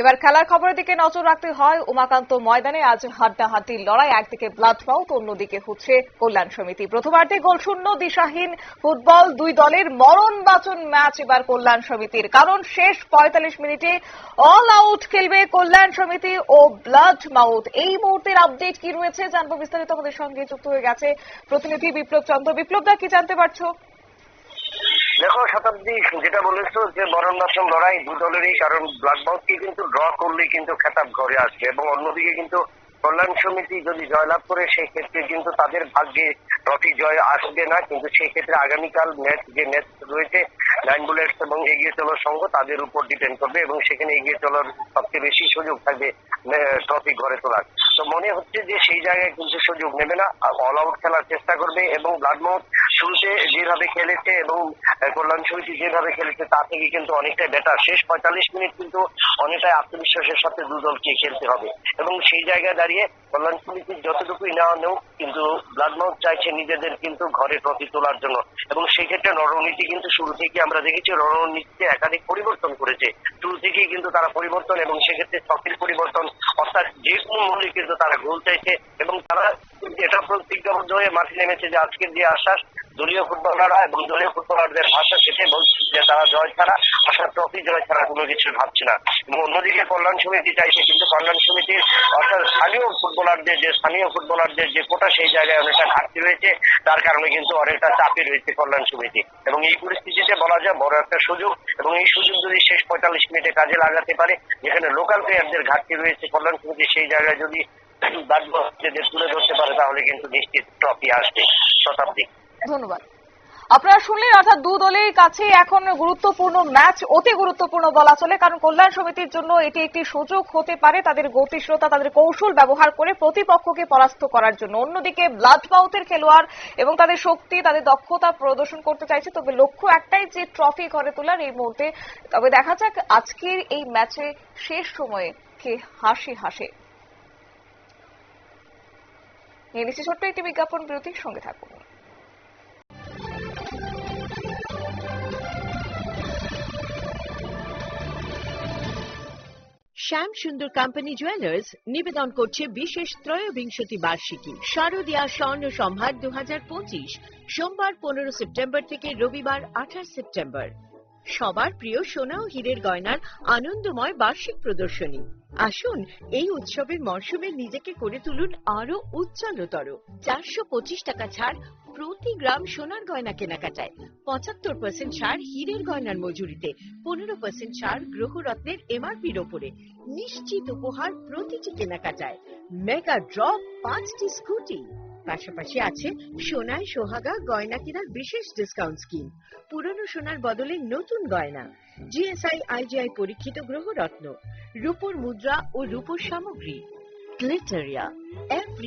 এবার খেলার খবরের দিকে নজর রাখতে হয় উমাকান্ত ময়দানে। আজ হাড্ডাহাড্ডির লড়াই, একদিকে ব্লাড মাউথ অন্যদিকে হচ্ছে কল্যাণ সমিতি। প্রথমার্ধে গোলশূন্য দিশাহীন ফুটবল দুই দলের মরণ বাচন ম্যাচ এবার কল্যাণ সমিতির। কারণ শেষ পঁয়তাল্লিশ মিনিটে অল আউট খেলবে কল্যাণ সমিতি ও ব্লাড মাউথ। এই মুহূর্তের আপডেট কি রয়েছে জানব বিস্তারিত আমাদের সঙ্গে যুক্ত হয়ে গেছে প্রতিনিধি বিপ্লব চন্দ্র। বিপ্লব দা কি জানতে পারছ? দেখো শতাব্দী যেটা বলেছ যে বরণ বাসন লড়াই দু দলেরই কারণ ব্লাড বাউথকে কিন্তু ড্র করলেই কিন্তু খেতাব ঘরে আসবে এবং অন্যদিকে কিন্তু কল্যাণ সমিতি যদি জয়লাভ করে সেই ক্ষেত্রে কিন্তু তাদের ভাগ্যে ট্রফি জয় আসবে না। কিন্তু সেই ক্ষেত্রে আগামীকাল ম্যাচ যে ম্যাচ রয়েছে নাইন বুলেটস এবং এগিয়ে চলার সংঘ তাদের উপর ডিপেন্ড করবে এবং সেখানে এগিয়ে চলার সবচেয়ে বেশি সুযোগ থাকবে ট্রফি ঘরে তোলার। তো মনে হচ্ছে যে সেই জায়গায় কিন্তু সুযোগ নেবে না। অল আউট খেলার চেষ্টা করবে এবং ব্লাডমাউথ শুরুতে যেভাবে খেলেছে এবং কল্যাণ সমিতি যেভাবে খেলেছে, তা থেকে কিন্তু অনেকটাই বেটার শেষ পঁয়তাল্লিশ মিনিট কিন্তু অনেকটাই আত্মবিশ্বাসের সাথে দু দলকে খেলতে হবে। এবং সেই জায়গায় দাঁড়িয়ে কল্যাণ সমিতির যতটুকুই নেওয়া নেও কিন্তু ব্লাডমাউথ চাইছে নিজেদের কিন্তু ঘরে ট্রফি তোলার জন্য। এবং সেই ক্ষেত্রে রণনীতি কিন্তু শুরু থেকে আমরা দেখেছি, রণনীতিতে একাধিক পরিবর্তন করেছে। শুরু থেকেই কিন্তু তারা পরিবর্তন এবং সেক্ষেত্রে ট্রফির পরিবর্তন, অর্থাৎ যে কোনো মূল্যে কিন্তু তারা গোল চাইছে এবং তারা এটা প্রতিজ্ঞাবদ্ধ হয়ে মাঠে নেমেছে যে আজকের যে আশ্বাস দলীয় ফুটবলাররা এবং দলীয় ফুটবলারদের ভাষা সেটাই বলছে যে তারা জয় ছাড়া আশা ট্রফি জয় ছাড়া কোনো কিছু ভাবছে না। এবং অন্যদিকে কল্যাণ সমিতি চাইছে, কিন্তু কল্যাণ সমিতির অর্থাৎ স্থানীয় ফুটবলারদের যে স্থানীয় ফুটবলারদের যে কোটা সেই জায়গায় অনেকটা ঘাটতি রয়েছে। তার কারণে কিন্তু অনেকটা চাপে রয়েছে কল্যাণ সমিতি। এবং এই পরিস্থিতিতে বলা যায় বড় একটা সুযোগ এবং এই সুযোগ যদি শেষ পঁয়তাল্লিশ মিনিটে কাজে লাগাতে পারে, যেখানে লোকাল প্লেয়ারদের ঘাটতি রয়েছে, কল্যাণ সমিতি সেই জায়গায় যদি তুলে ধরতে পারে, তাহলে কিন্তু নিশ্চিত ট্রফি আসবে শতাব্দী ধন্যবাদ। আপনারা শুনলেন, অর্থাৎ দু দলের কাছে এখন গুরুত্বপূর্ণ ম্যাচ, অতি গুরুত্বপূর্ণ বলা চলে, কারণ কল্যাণ সমিতির জন্য এটি একটি সুযোগ হতে পারে তাদের গতিশীলতা, তাদের কৌশল ব্যবহার করে প্রতিপক্ষকে পরাস্ত করার জন্য। অন্যদিকে, ব্লাড মাউথের খেলোয়াড় এবং তাদের শক্তি, তাদের দক্ষতা প্রদর্শন করতে চাইছে, তবে লক্ষ্য একটাই যে ট্রফি ঘরে তোলার এই মুহূর্তে। তবে দেখা যাক আজকের এই ম্যাচে শেষ সময়ে কে হাসি হাসে। নিয়ে নিচ্ছি ছোট্ট একটি বিজ্ঞাপন বিরতির সঙ্গে থাকুন। শ্যাম সুন্দর কোম্পানি জুয়েলার্স নিবেদন করছে বিশেষ ত্রয়োবিংশতি বার্ষিকী। শারদীয়া স্বর্ণ সম্ভার দু হাজার পঁচিশ, সোমবার পনেরো সেপ্টেম্বর থেকে রবিবার আঠাশ সেপ্টেম্বর। সবার প্রিয় সোনা ও হীরের গয়নার আনন্দময় বার্ষিক প্রদর্শনী। আসুন, এই উৎসবের মরশুমে নিজেকে করে তুলুন আরও উজ্জ্বলতর। চারশো পঁচিশ টাকা ছাড় প্রতি গ্রাম সোনার গয়না কেনাকাটায়। পঁচাত্তর পার্সেন্ট ছাড় হীরের গয়নার মজুরিতে। পনেরো পার্সেন্ট ছাড় গ্রহরত্নের এমআরপির ওপরে। নিশ্চিত উপহার প্রতিটি কেনাকাটায়। মেগা ড্র পাঁচটি স্কুটি। পাশাপাশি আছে সোনায় সোহাগা গয়না কেনার বিশেষ ডিসকাউন্ট স্কিম। পুরনো সোনার বদলে নতুন গয়না। জিএসআই আইজিআই পরীক্ষিত গ্রহরত্ন। রূপোর মুদ্রা ও রূপোর সামগ্রী। গ্লিটারিয়া এভরি